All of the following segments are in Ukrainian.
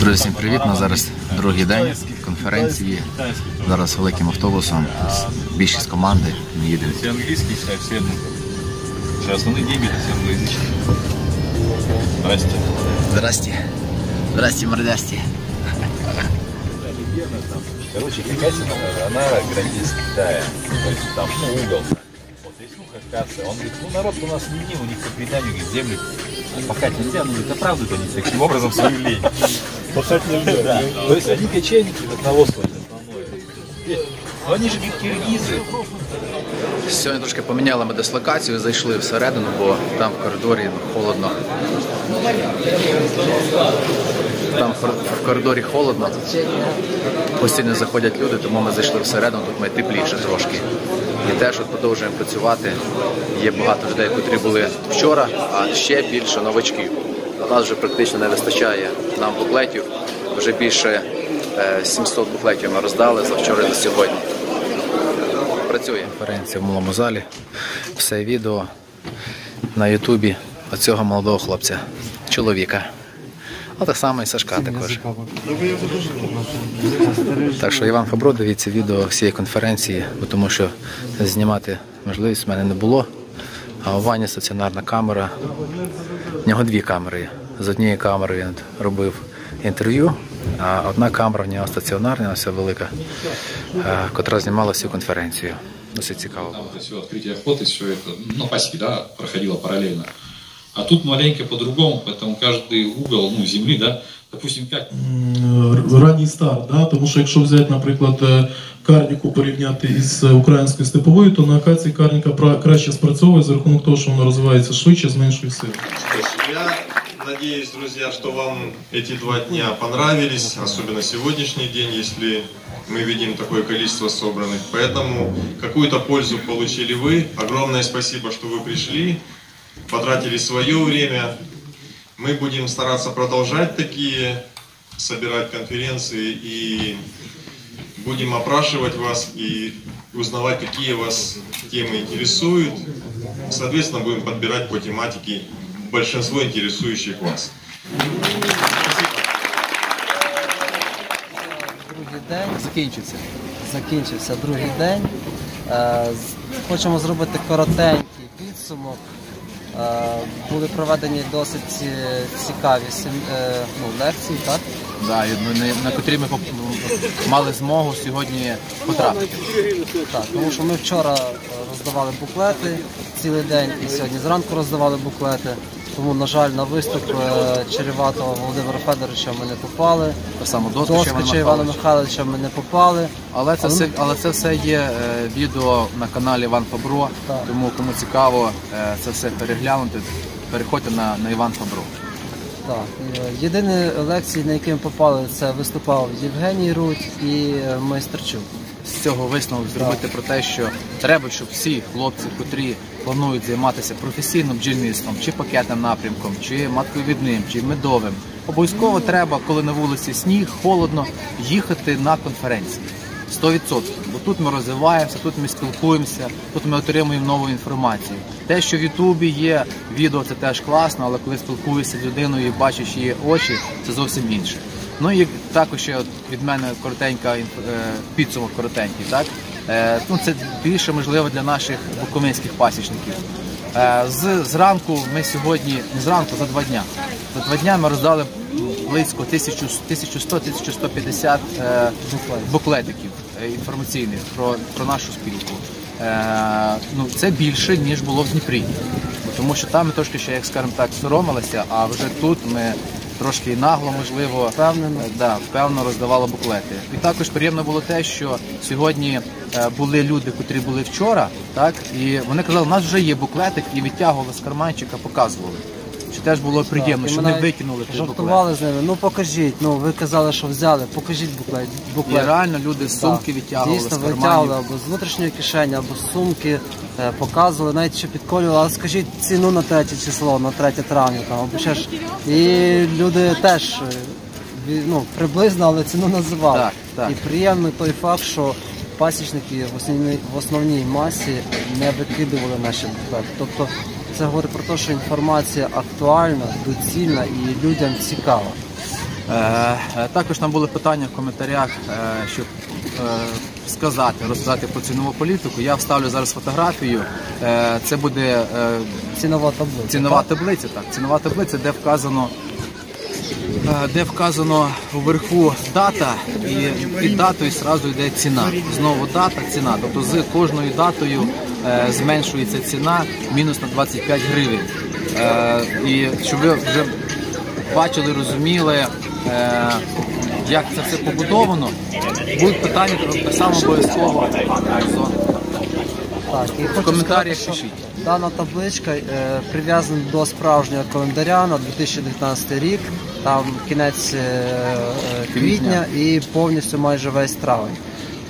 Друзі, всім привіт! На зараз другий день конференції. Зараз великим автобусом. Більшість команди ми їдемо. Все английские читают, все Что основные деньги это все англоязычные. Здрасте. Здрасте. Здрасте, мордасті. Короче, Хакасина, она граница Китая. То есть там, ну, угол. Вот есть ну, Хакасы. Он говорит, ну, народ у нас не один, у них по преданию говорит, земли пахать нельзя, ну, говорит, оправдывают они таким образом свою лень. Пахать нельзя. Да. То есть они кочевники одноводства основное. Но они же ведь киргизы. Сьогодні трошки поміняли ми дислокацію, зайшли всередину, бо там в коридорі холодно. Там в в коридорі холодно. Постійно заходять люди, тому ми зайшли всередину, тут ми тепліше трошки. І теж от продовжуємо працювати. Є багато людей, котрі були вчора, а ще більше новачків. У нас вже практично не вистачає нам буклетів. Вже більше е, 700 буклетів ми роздали за вчора за сьогодні працює. Конференція в малому залі. Все відео на Ютубі оцього молодого хлопця, чоловіка. А так само і Сашка також. Так що Іван Фабро, дивіться відео всієї конференції, бо тому що знімати можливість в мене не було. А у Вані стаціонарна камера. В нього дві камери. З однієї камери він робив інтерв'ю, а одна камера в нього стаціонарна, ось велика, е, котра знімала всю конференцію. Досить цікаво. Там вот все открытие охоты, все это, ну, пасеки, да, проходило параллельно. А тут маленько по-другому, поэтому каждый угол, ну, земли, да, допустим, как Р- ранній старт, да? тому що якщо взяти, наприклад, е, карніку порівняти із е, українською степовою, то на акації карніка пра- краще спрацьовує за рахунок того, що вона розвивається швидше, з меншою силою. Я надеюсь, друзья, что вам эти два дня понравились, особенно сегодняшний день, если мы видим такое количество собранных. Поэтому какую-то пользу получили вы. Огромное спасибо, что вы пришли, потратили свое время. Мы будем стараться продолжать такие, собирать конференции и будем опрашивать вас и узнавать, какие вас темы интересуют. Соответственно, будем подбирать по тематике большинство интересующих вас. Другий день Закінчиться. закінчився другий день. Е, Хочемо зробити коротенький підсумок. Е, Були проведені досить цікаві е, ну, лекції, так? Да, на, котрі ми мали змогу сьогодні потрапити. Так, тому що ми вчора е, роздавали буклети цілий день і сьогодні зранку роздавали буклети. Тому, на жаль, на виступ е, Череватого Володимира Федоровича ми не попали. Так само Доскоча Івана Михайловича. Ми не попали. Але це все, але це все є е, відео на каналі Іван Фабро. Так. Тому кому цікаво е, це все переглянути, переходьте на, на Іван Фабро. Так, єдині лекції, на які ми попали, це виступав Євгеній Рудь і Майстерчук. Цього висновок зробити про те, що треба, щоб всі хлопці, котрі планують займатися професійним бджільництвом, чи пакетним напрямком, чи матковідним, чи медовим, обов'язково треба, коли на вулиці сніг, холодно, їхати на конференції. 100%. Бо тут ми розвиваємося, тут ми спілкуємося, тут ми отримуємо нову інформацію. Те, що в Ютубі є відео, це теж класно, але коли спілкуєшся з людиною і бачиш її очі, це зовсім інше. Ну і також ще від мене коротенька е, підсумок коротенький. Так? Е, Ну, це більше можливо для наших буковинських пасічників. Е, З зранку ми сьогодні, не зранку, за два дня. За два дня ми роздали близько 1100-1150 е, буклетиків інформаційних про, про нашу спілку. Ну, це більше, ніж було в Дніпрі. Тому що там ми трошки ще, як скажемо так, соромилися, а вже тут ми трошки нагло, можливо, Впевнено. е, да, впевнено роздавали буклети. І також приємно було те, що сьогодні е, були люди, котрі були вчора, так, і вони казали, у нас вже є буклетик, і відтягували з карманчика, показували. Що теж було приємно, що не викинули той буклет. Жартували з ними. Ну покажіть. Ну ви казали, що взяли, покажіть буклет. І буклет. реально люди з сумки Так. відтягували Дійсно, з витягували карманів. або з внутрішньої кишені, або з сумки, е, показували, навіть що підколювали, але скажіть ціну на третє число, на 3 травня там, або ще ж. І люди теж е, ві- ну, приблизно, але ціну називали. Так, так. І приємний той факт, що пасічники в основній, в основній масі не викидували наші буклети. Тобто це говорить про те, що інформація актуальна, доцільна і людям цікава. Е, е, Також там були питання в коментарях, е, щоб сказати, розказати про цінову політику. Я вставлю зараз фотографію. Це буде Цінова таблиця. цінова таблиця. Так, цінова таблиця, де вказано. Де вказано вверху дата і під датою зразу йде ціна. Знову дата, ціна. Тобто з кожною датою зменшується ціна мінус на 25 гривень. Е, і щоб ви вже бачили, розуміли, е, як це все побудовано. Будуть питання, то так само обов'язково. Так, і хочу коментарях сказати, що пишіть. Дана табличка е, прив'язана до справжнього календаря на 2019 рік, там кінець е, е, квітня і повністю майже весь травень.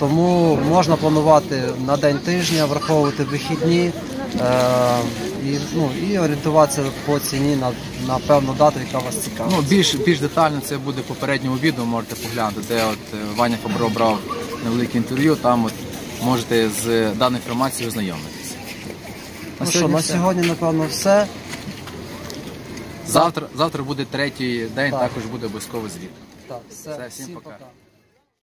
Тому можна планувати на день тижня, враховувати вихідні е, і, ну, і орієнтуватися по ціні на, на певну дату, яка вас цікавить. Ну, більш, більш детально це буде в попередньому відео, можете поглянути, де от е, Ваня Фабро брав невелике інтерв'ю, там от можете з даною інформацією ознайомитися. ну що, на все. сьогодні, напевно, все. Завтра, завтра буде третій день, Так. також буде обов'язково звіт. Так, все, Все, всім всім пока. пока.